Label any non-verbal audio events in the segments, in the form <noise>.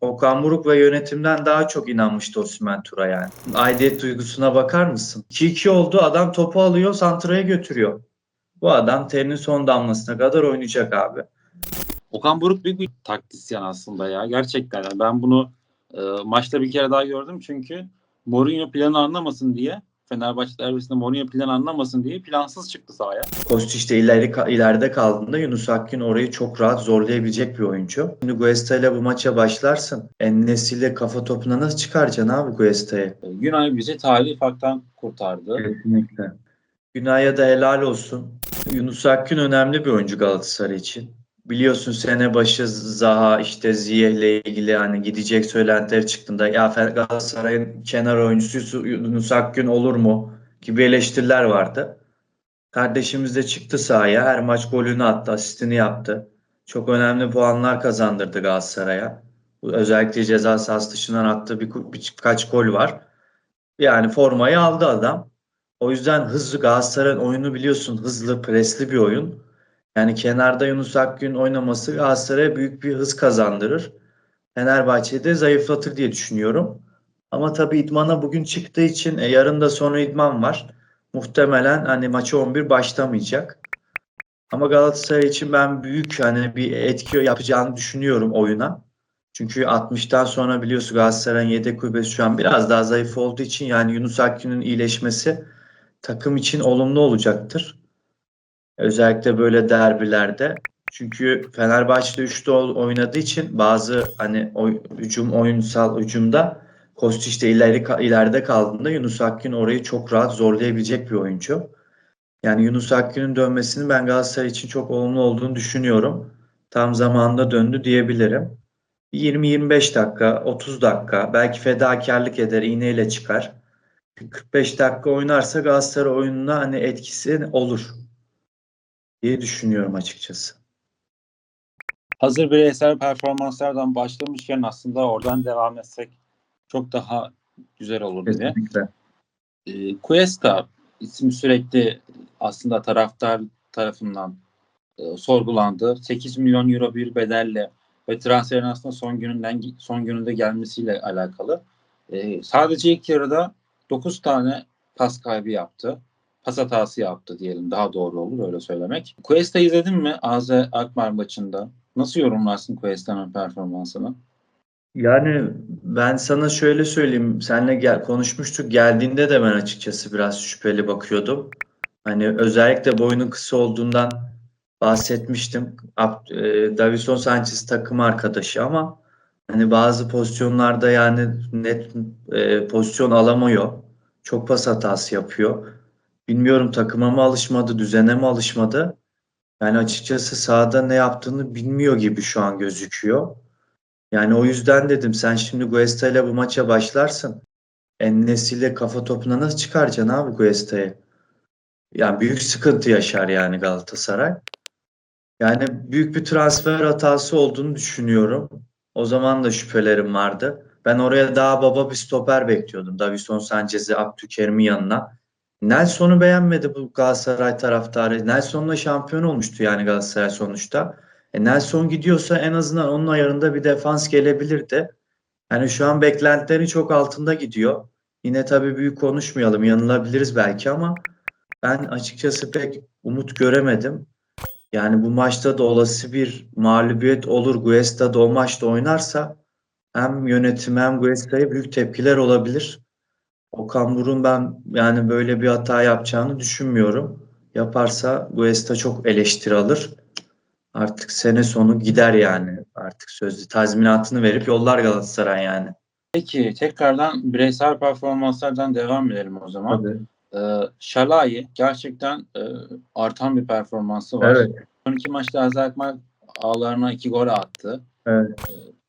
Okan Buruk ve yönetimden daha çok inanmıştı Osimhen Tura yani. Aidiyet duygusuna bakar mısın? 2-2 oldu adam topu alıyor santraya götürüyor. Bu adam terinin son damlasına kadar oynayacak abi. Okan Buruk büyük bir taktisyen aslında ya. Gerçekten. Yani ben bunu e, maçta bir kere daha gördüm çünkü Mourinho planı anlamasın diye Fenerbahçe derbisinde Mourinho planı anlamasın diye plansız çıktı sahaya. Kostiç de ileri, ileride kaldığında Yunus Akgün orayı çok rahat zorlayabilecek bir oyuncu. Şimdi Guesta ile bu maça başlarsın. Ennesi'yle kafa topuna nasıl çıkaracaksın abi Guesta'yı? E, Günay bizi tarihi farktan kurtardı. Kesinlikle. Günay'a da helal olsun. Yunus Akgün önemli bir oyuncu Galatasaray için. Biliyorsun sene başı Zaha işte Ziyeh ile ilgili hani gidecek söylentiler çıktığında ya Galatasaray'ın kenar oyuncusu Yunus Akgün olur mu gibi eleştiriler vardı. Kardeşimiz de çıktı sahaya. Her maç golünü attı, asistini yaptı. Çok önemli puanlar kazandırdı Galatasaray'a. Özellikle ceza sahası dışından attığı bir, birkaç gol var. Yani formayı aldı adam. O yüzden hızlı Galatasaray'ın oyunu biliyorsun hızlı, presli bir oyun. Yani kenarda Yunus Akgün oynaması Galatasaray'a büyük bir hız kazandırır. Fenerbahçe'yi de zayıflatır diye düşünüyorum. Ama tabii idmana bugün çıktığı için e, yarın da sonra idman var. Muhtemelen hani maçı 11 başlamayacak. Ama Galatasaray için ben büyük hani bir etki yapacağını düşünüyorum oyuna. Çünkü 60'tan sonra biliyorsun Galatasaray'ın yedek kulübesi şu an biraz daha zayıf olduğu için yani Yunus Akgün'ün iyileşmesi takım için olumlu olacaktır. Özellikle böyle derbilerde. Çünkü Fenerbahçe'de üçlü oynadığı için bazı hani oy, hücum oyunsal hücumda Kostiç de ileri, ileride kaldığında Yunus Akgün orayı çok rahat zorlayabilecek bir oyuncu. Yani Yunus Akgün'ün dönmesinin ben Galatasaray için çok olumlu olduğunu düşünüyorum. Tam zamanında döndü diyebilirim. 20-25 dakika, 30 dakika belki fedakarlık eder, iğneyle çıkar. 45 dakika oynarsa Galatasaray oyununa hani etkisi olur diye düşünüyorum açıkçası. Hazır bireysel performanslardan başlamışken aslında oradan devam etsek çok daha güzel olur diye. Kesinlikle. E, Cuesta ismi sürekli aslında taraftar tarafından e, sorgulandı. 8 milyon euro bir bedelle ve transferin aslında son gününden son gününde gelmesiyle alakalı. E, sadece ilk yarıda 9 tane pas kaybı yaptı. Pas hatası yaptı diyelim daha doğru olur öyle söylemek. Cuesta izledin mi AZ Akmar maçında? Nasıl yorumlarsın Cuesta'nın performansını? Yani ben sana şöyle söyleyeyim. Seninle gel konuşmuştuk. Geldiğinde de ben açıkçası biraz şüpheli bakıyordum. Hani özellikle boyunun kısa olduğundan bahsetmiştim. E, Davison Sanchez takım arkadaşı ama hani bazı pozisyonlarda yani net e, pozisyon alamıyor. Çok pas hatası yapıyor. Bilmiyorum takıma mı alışmadı, düzene mi alışmadı. Yani açıkçası sahada ne yaptığını bilmiyor gibi şu an gözüküyor. Yani o yüzden dedim sen şimdi Guesta ile bu maça başlarsın. Ennesi'yle kafa topuna nasıl çıkaracaksın abi Guesta'yı? Yani büyük sıkıntı yaşar yani Galatasaray. Yani büyük bir transfer hatası olduğunu düşünüyorum. O zaman da şüphelerim vardı. Ben oraya daha baba bir stoper bekliyordum. Davison Sanchez'i Abdülkerim'in yanına. Nelson'u beğenmedi bu Galatasaray taraftarı. Nelson'la şampiyon olmuştu yani Galatasaray sonuçta. E Nelson gidiyorsa en azından onun ayarında bir defans gelebilirdi. Yani şu an beklentilerin çok altında gidiyor. Yine tabii büyük konuşmayalım. Yanılabiliriz belki ama ben açıkçası pek umut göremedim. Yani bu maçta da olası bir mağlubiyet olur. Guesta da o maçta oynarsa hem yönetim hem Guesta'ya büyük tepkiler olabilir. Okan Burun ben yani böyle bir hata yapacağını düşünmüyorum. Yaparsa Guesta çok eleştiri alır. Artık sene sonu gider yani. Artık sözlü tazminatını verip yollar Galatasaray yani. Peki tekrardan bireysel performanslardan devam edelim o zaman. Tabii. Ee, Şalai gerçekten e, artan bir performansı var. Evet. Son iki maçta Azerbaycan ağlarına iki gol attı. Evet.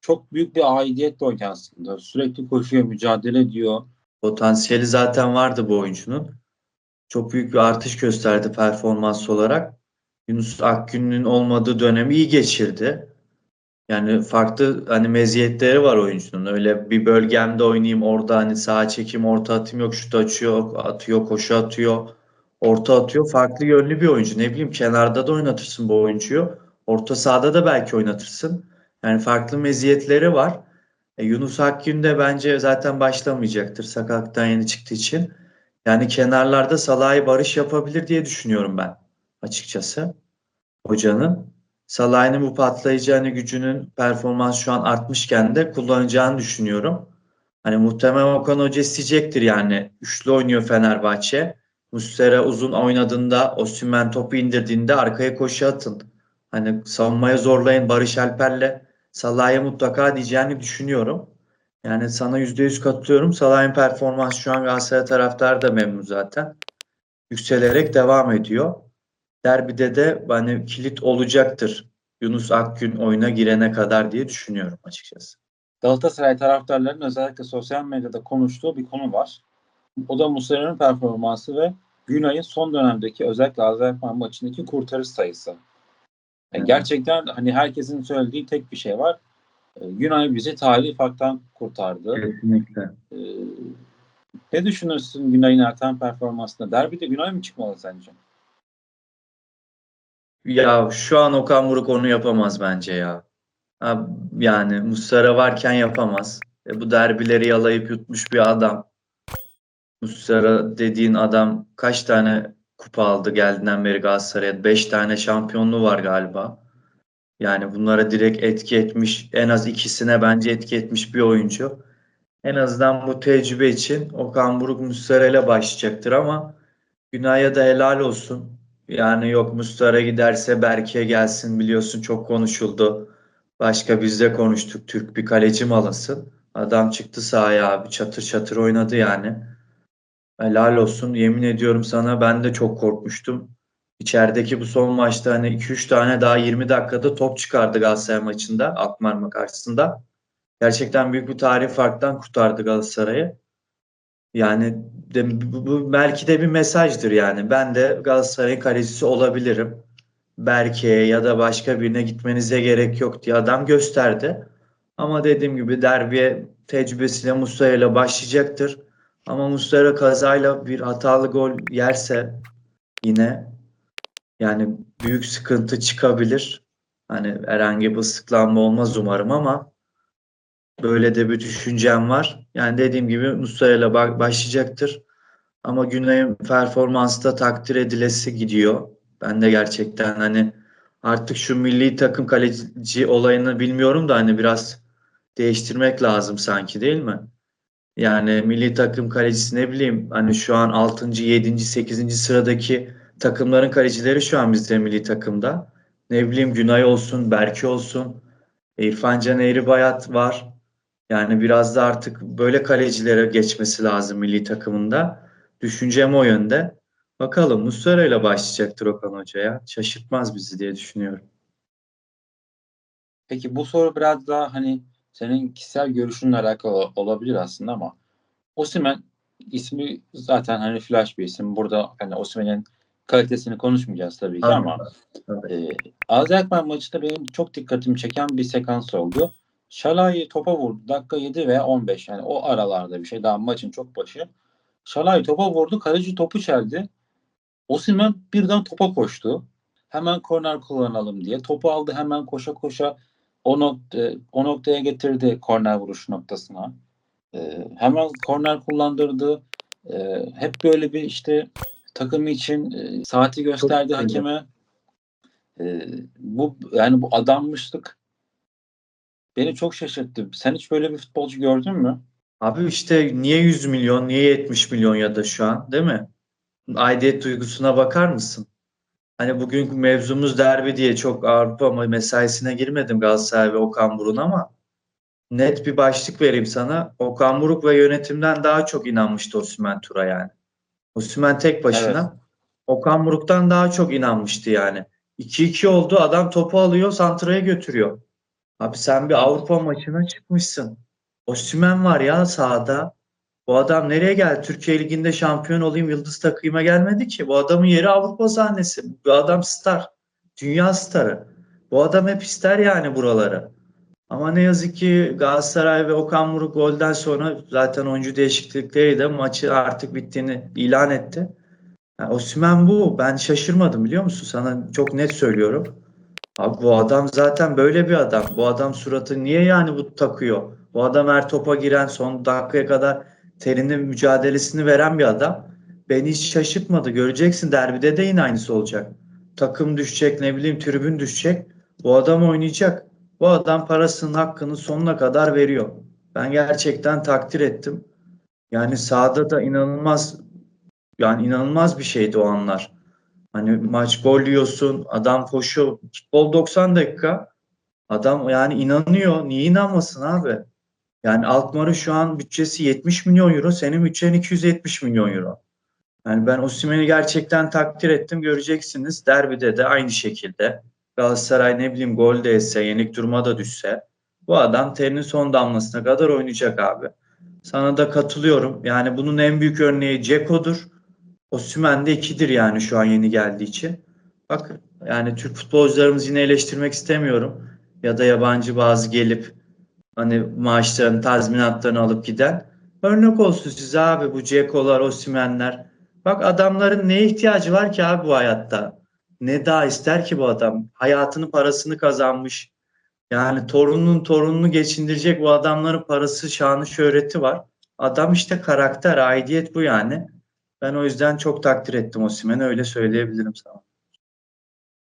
Çok büyük bir aidiyetle oynuyor aslında. Sürekli koşuyor, mücadele ediyor. Potansiyeli zaten vardı bu oyuncunun. Çok büyük bir artış gösterdi performans olarak. Yunus Akgün'ün olmadığı dönemi iyi geçirdi. Yani farklı hani meziyetleri var oyuncunun. Öyle bir bölgemde oynayayım orada hani sağa çekeyim orta atayım yok şut açıyor atıyor koşu atıyor orta atıyor. Farklı yönlü bir oyuncu. Ne bileyim kenarda da oynatırsın bu oyuncuyu. Orta sahada da belki oynatırsın. Yani farklı meziyetleri var. E, Yunus Akgün de bence zaten başlamayacaktır sakatlıktan yeni çıktığı için. Yani kenarlarda Salah'ı barış yapabilir diye düşünüyorum ben açıkçası. Hocanın. Salah'ın bu patlayıcı gücünün performans şu an artmışken de kullanacağını düşünüyorum. Hani muhtemelen Okan Hoca isteyecektir yani. Üçlü oynuyor Fenerbahçe. Muslera uzun oynadığında, Osimhen topu indirdiğinde arkaya koşu atın. Hani savunmaya zorlayın Barış Alper'le Salah'a mutlaka diyeceğini düşünüyorum. Yani sana %100 katılıyorum. Salah'ın performansı şu an Galatasaray taraftarı da memnun zaten. Yükselerek devam ediyor. Derbide de hani kilit olacaktır. Yunus Akgün oyuna girene kadar diye düşünüyorum açıkçası. Galatasaray taraftarlarının özellikle sosyal medyada konuştuğu bir konu var. O da Muslera'nın performansı ve Günay'ın son dönemdeki özellikle Azerbaycan maçındaki kurtarış sayısı. Yani Evet. gerçekten hani herkesin söylediği tek bir şey var. Günay bizi tarihi farktan kurtardı. Kesinlikle. Ee, ne düşünürsün Günay'ın artan performansında? Derbide Günay mı çıkmalı sence? Ya şu an Okan Buruk onu yapamaz bence ya. Yani Muslera varken yapamaz. E, bu derbileri yalayıp yutmuş bir adam. Muslera dediğin adam kaç tane kupa aldı geldiğinden beri Galatasaray'a? 5 tane şampiyonluğu var galiba. Yani bunlara direkt etki etmiş, en az ikisine bence etki etmiş bir oyuncu. En azından bu tecrübe için Okan Buruk Muslera ile başlayacaktır ama Günay'a da helal olsun. Yani yok Mustara giderse Berke gelsin biliyorsun çok konuşuldu. Başka biz de konuştuk. Türk bir kaleci mi alınsın? Adam çıktı sahaya abi çatır çatır oynadı yani. Helal olsun. Yemin ediyorum sana ben de çok korkmuştum. İçerideki bu son maçta hani 2-3 tane daha 20 dakikada top çıkardı Galatasaray maçında Akmarma karşısında. Gerçekten büyük bir tarih farktan kurtardı Galatasaray'ı. Yani de, bu, bu belki de bir mesajdır yani. Ben de Galatasaray'ın kalecisi olabilirim. Berke'ye ya da başka birine gitmenize gerek yok diye adam gösterdi. Ama dediğim gibi derbiye tecrübesiyle Muslera ile başlayacaktır. Ama Muslera kazayla bir hatalı gol yerse yine yani büyük sıkıntı çıkabilir. Hani herhangi bir ıslıklanma olmaz umarım ama böyle de bir düşüncem var. Yani dediğim gibi Muslera başlayacaktır. Ama Güney'in performansı da takdir edilesi gidiyor. Ben de gerçekten hani artık şu milli takım kaleci olayını bilmiyorum da hani biraz değiştirmek lazım sanki değil mi? Yani milli takım kalecisi ne bileyim hani şu an 6. 7. 8. sıradaki takımların kalecileri şu an bizde milli takımda. Ne bileyim Günay olsun, Berke olsun, İrfan Can Eğribayat var. Yani biraz da artık böyle kalecilere geçmesi lazım milli takımında. Düşüncem o yönde. Bakalım Muslera ile başlayacaktır Okan Hoca ya. Şaşırtmaz bizi diye düşünüyorum. Peki bu soru biraz daha hani senin kişisel görüşünle alakalı olabilir aslında ama Osimhen ismi zaten hani flash bir isim. Burada hani Osimhen'in kalitesini konuşmayacağız tabii ki ama Tabii. e, Azerbaycan maçında benim çok dikkatimi çeken bir sekans oldu. Şalai topa vurdu. Dakika 7 veya 15 yani o aralarda bir şey daha maçın çok başı. Şalai topa vurdu. Kaleci topu çeldi. Osimhen birden topa koştu. Hemen korner kullanalım diye. Topu aldı hemen koşa koşa o, nokta, o noktaya getirdi korner vuruş noktasına. Ee, hemen korner kullandırdı. Ee, hep böyle bir işte takımı için e, saati gösterdi Çok hakeme. Ee, bu yani bu adanmışlık beni çok şaşırttı. Sen hiç böyle bir futbolcu gördün mü? Abi işte niye 100 milyon, niye 70 milyon ya da şu an değil mi? Aidiyet duygusuna bakar mısın? Hani bugün mevzumuz derbi diye çok Avrupa mesaisine girmedim Galatasaray ve Okan Buruk'un ama net bir başlık vereyim sana. Okan Buruk ve yönetimden daha çok inanmıştı Osimhen Tur'a yani. Osimhen tek başına Evet. Okan Buruk'tan daha çok inanmıştı yani. 2-2 oldu adam topu alıyor Santra'ya götürüyor. Abi sen bir Avrupa maçına çıkmışsın. Osimhen var ya sahada. Bu adam nereye geldi? Türkiye Ligi'nde şampiyon olayım, yıldız takıyıma gelmedi ki. Bu adamın yeri Avrupa sahnesi. Bu adam star. Dünya starı. Bu adam hep ister yani buraları. Ama ne yazık ki Galatasaray ve Okan Buruk golden sonra zaten oyuncu değişiklikleriyle de maçı artık bittiğini ilan etti. Yani Osimhen bu. Ben şaşırmadım biliyor musun? Sana çok net söylüyorum. Abi bu adam zaten böyle bir adam. Bu adam suratı niye yani bu takıyor? Bu adam her topa giren son dakikaya kadar terini mücadelesini veren bir adam. Beni hiç şaşırtmadı. Göreceksin derbide de yine aynısı olacak. Takım düşecek ne bileyim tribün düşecek. Bu adam oynayacak. Bu adam parasının hakkını sonuna kadar veriyor. Ben gerçekten takdir ettim. Yani sahada da inanılmaz yani inanılmaz bir şeydi o anlar. Hani maç gol yiyorsun, adam koşuyor. Futbol 90 dakika. Adam yani inanıyor. Niye inanmasın abi? Yani Alkmaar'ın şu an bütçesi 70 milyon euro. Senin bütçen 270 milyon euro. Yani ben Osimhen'i gerçekten takdir ettim. Göreceksiniz. Derbide de aynı şekilde. Galatasaray ne bileyim gol de etse, yenik duruma da düşse bu adam terinin son damlasına kadar oynayacak abi. Sana da katılıyorum. Yani bunun en büyük örneği Ceko'dur. Osimhen de ikidir yani şu an yeni geldiği için. Bak yani Türk futbolcularımızı yine eleştirmek istemiyorum. Ya da yabancı bazı gelip hani maaşlarını, tazminatlarını alıp giden. Örnek olsun size abi bu Ceko'lar, Osimhen'ler. Bak adamların neye ihtiyacı var ki abi bu hayatta? Ne daha ister ki bu adam? Hayatını, parasını kazanmış. Yani torununun torununu geçindirecek bu adamların parası, şanı, şöhreti var. Adam işte karakter, aidiyet bu yani. Ben o yüzden çok takdir ettim Osimhen'i öyle söyleyebilirim sana.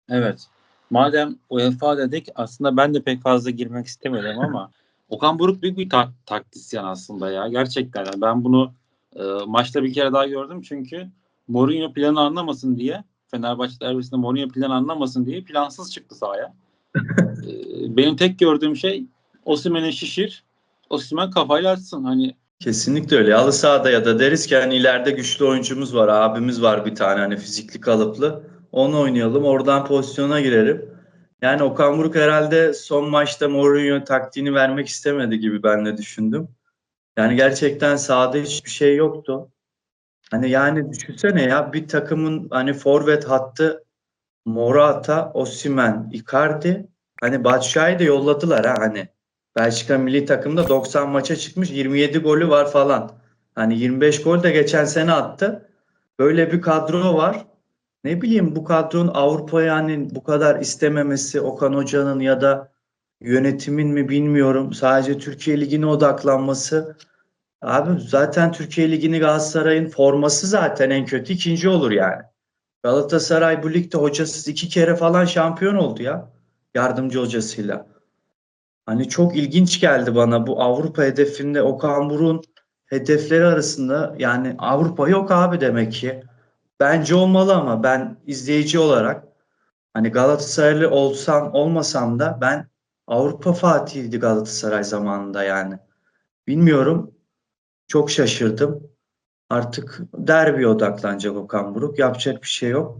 Evet. Madem UEFA dedik aslında ben de pek fazla girmek istemedim ama Okan Buruk büyük bir ta- taktisyen aslında ya. Gerçekten. Yani ben bunu e, maçta bir kere daha gördüm çünkü Mourinho planı anlamasın diye Fenerbahçe derbisinde Mourinho planı anlamasın diye plansız çıktı sahaya. <laughs> E, benim tek gördüğüm şey Osimhen'i şişir. Osimhen kafayla açsın. Hani Kesinlikle öyle. Halı sahada ya da deriz ki hani ileride güçlü oyuncumuz var, abimiz var bir tane hani fizikli kalıplı. Onu oynayalım, oradan pozisyona girelim. Yani Okan Buruk herhalde son maçta Mourinho taktiğini vermek istemedi gibi ben de düşündüm. Yani gerçekten sahada hiçbir şey yoktu. Hani yani düşünsene ya bir takımın hani forvet hattı Morata, Osimhen, Icardi hani Batshuayi'yi de yolladılar ha hani. Belçika milli takımda 90 maça çıkmış 27 golü var falan. Hani 25 gol de geçen sene attı. Böyle bir kadro var. Ne bileyim bu kadronun Avrupa'ya yani bu kadar istememesi Okan Hoca'nın ya da yönetimin mi bilmiyorum. Sadece Türkiye Ligi'ne odaklanması. Abi zaten Türkiye Ligi'ni Galatasaray'ın forması zaten en kötü ikinci olur yani. Galatasaray bu ligde hocasız iki kere falan şampiyon oldu ya. Yardımcı hocasıyla. Hani çok ilginç geldi bana bu Avrupa hedefinde Okan Buruk'un hedefleri arasında yani Avrupa yok abi demek ki. Bence olmalı ama ben izleyici olarak hani Galatasaraylı olsam olmasam da ben Avrupa Fatih'iydi Galatasaray zamanında yani. Bilmiyorum. Çok şaşırdım. Artık derbiye odaklanacak Okan Buruk. Yapacak bir şey yok.